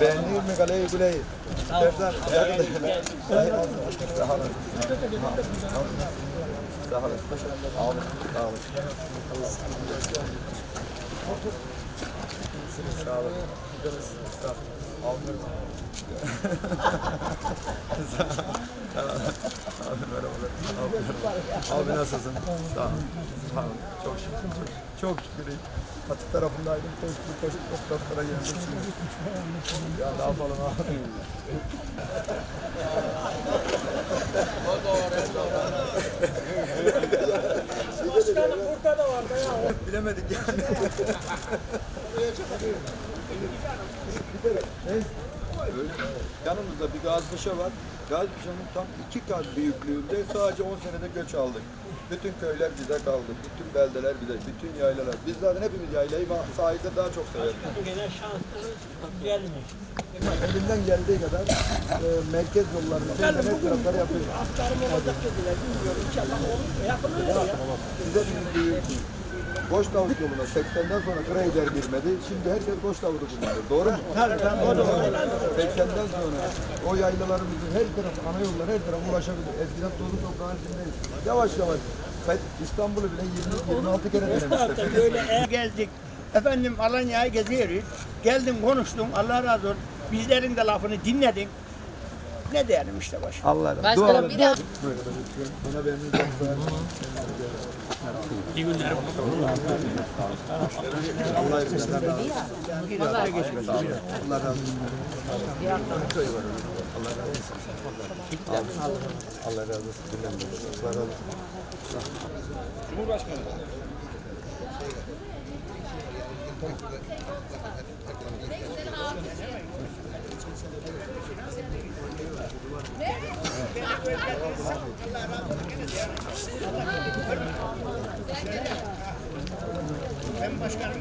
Beğendin mi kaleyi kuleyi? Tersan, yakın. Sağ olun. Sağ olun. Sağ olun. Sağ olun. Sağ olun. Sağ olun. Abi merhabalar. Abi, nasılsın? Sağ ol. Sağ ol. Çok şükür. Çok, çok şükür. Atık tarafındaydım. Koştum koştum. Topraklara geldim. Ya ne yapalım abi? Başkanım burada da vardı ya. Bilemedik yani. Yanımızda bir gaz paşa var. Gaz paşanın tam iki kat büyüklüğünde sadece 10 senede göç aldık. Bütün köyler bize kaldı. Bütün beldeler bize, bütün yaylalar. Biz zaten hepimiz yaylayı sahilde daha çok severiz. Gene şansınız güzelmiş. Elimden geldiği kadar e, merkez internet bugün tarafları yapıyoruz. aktarım olacak dediler. Bilmiyorum inşallah olur. Yapılır ya. Size bir Boş tavuk yoluna 80'den sonra Kreyder girmedi. Şimdi herkes boş tavuğu kullanıyor. Doğru mu? Tabii tabii. 80'den sonra o yaylalarımızın her tarafı, ana yollar her tarafa ulaşabilir. Eskiden tozu toprağın içindeyiz. Yavaş yavaş. İstanbul'u bile 20, 26 kere denemişler. Böyle ev gezdik. Efendim Alanya'yı geziyoruz. Geldim konuştum. Allah razı olsun. Bizlerin de lafını dinledin. Ne diyelim işte baş. Allah razı Başkanım bir daha. Bana benim. İyi günler. Allah razı olsun. Allah geçmez. Allah razı olsun. Allah razı olsun. Allah razı olsun. Allah razı olsun. Ben başkanım.